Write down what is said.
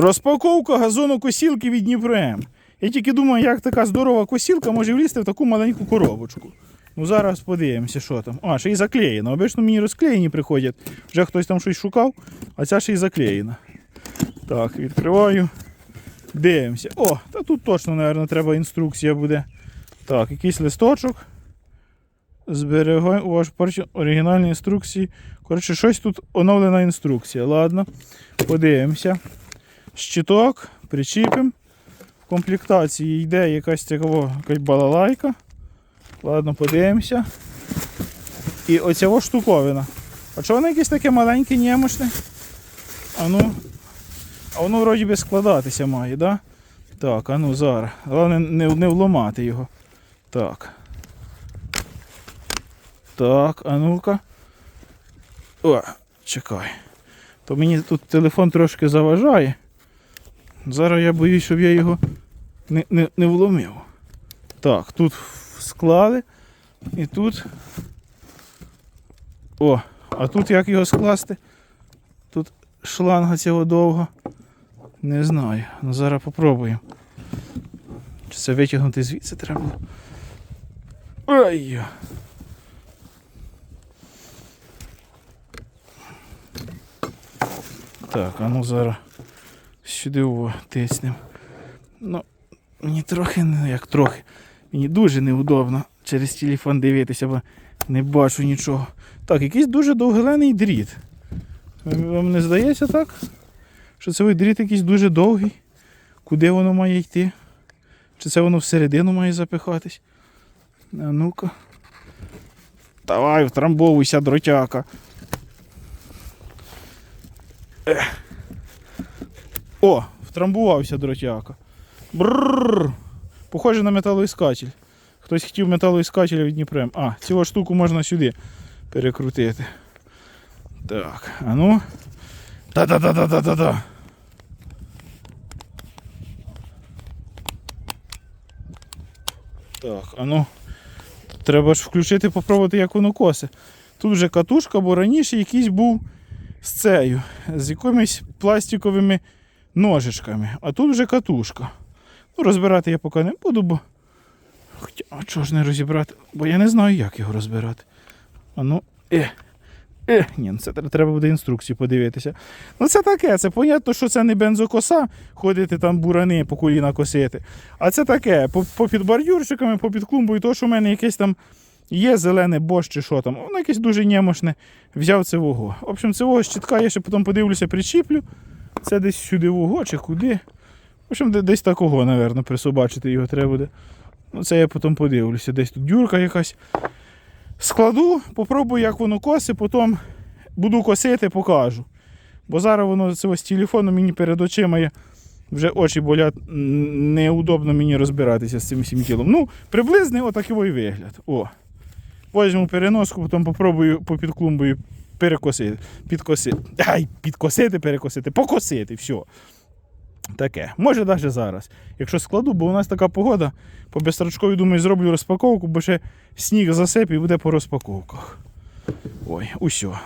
Розпаковка газонокосілки від Дніпрем. Я тільки думаю, як така здорова косілка може влізти в таку маленьку коробочку. Ну зараз подивимося, що там. А, ще й заклеєно. Обично мені розклеєні приходять. Вже хтось там щось шукав, а ця ще й заклеєна. Так, відкриваю. Дивимося. О, та тут точно, мабуть, треба інструкція буде. Так, якийсь листочок. Зберігай ваш перші оригінальні інструкції. Коротше, щось тут оновлена інструкція. Ладно, подивимося. Щиток, причіпимо. В комплектації йде якась цікава якась балалайка. Ладно, подивимося. І оця штуковина. А чого воно якесь таке маленьке, немощне? А ну. А воно вроді би складатися має, да? Так, а ну зараз. Головне не, не вломати його. Так. Так, а ну-ка. О, чекай. То мені тут телефон трошки заважає. Зараз я боюсь, щоб я його не, не, не вломив. Так, тут склали. І тут. О, а тут як його скласти? Тут шланга цього довга. Не знаю. Ну зараз попробуємо. Чи це витягнути звідси треба? Ой. Так, а ну зараз сюди о, тиснемо. Ну, мені трохи, ну як трохи. Мені дуже неудобно через телефон дивитися, бо не бачу нічого. Так, якийсь дуже довгелений дріт. Вам не здається так? Що цей дріт якийсь дуже довгий. Куди воно має йти? Чи це воно всередину має запихатись? А ну-ка. Давай, втрамбовуйся, дротяка. Ех. О, втрамбувався дротяка. Бррр. Похоже на металоіскатель. Хтось хотів металоіскателя від Дніпрем. А, цю штуку можна сюди перекрутити. Так, а ну. Та-та-та-та-та-та-та. Так, а ну. Треба ж включити, попробувати, як воно косе. Тут вже катушка, бо раніше якийсь був з цею, з якимись пластиковими ножичками. А тут вже катушка. Ну, розбирати я поки не буду, бо. Хоча, а чого ж не розібрати? Бо я не знаю, як його розбирати. А ну, е. Е, ні, ну це треба буде інструкцію подивитися. Ну це таке, це понятно, що це не бензокоса, ходити там бурани по коліна косити. А це таке, по, по під бордюрчиками, по під клумбою, то, що в мене якесь там є зелене бош чи що там, воно якесь дуже немощне. Взяв це вого. В общем, цього щитка я ще потім подивлюся, причіплю. Це десь сюди вого чи куди. В общем, десь такого, напевно, присобачити його треба буде. Ну, це я потім подивлюся. Десь тут дюрка якась. Складу, попробую, як воно коси, потім буду косити, покажу. Бо зараз воно це ось телефону мені перед очима є. Вже очі болять, неудобно мені розбиратися з цим всім тілом. Ну, приблизний отакий вигляд. О. Возьму переноску, потім попробую по під клумбою перекосити. Підкосити. Ай, підкосити, перекосити, покосити, все. Таке. Може навіть зараз. Якщо складу, бо у нас така погода, по безстрочкові, думаю, зроблю розпаковку, бо ще сніг засип і буде по розпаковках. Ой, усьо.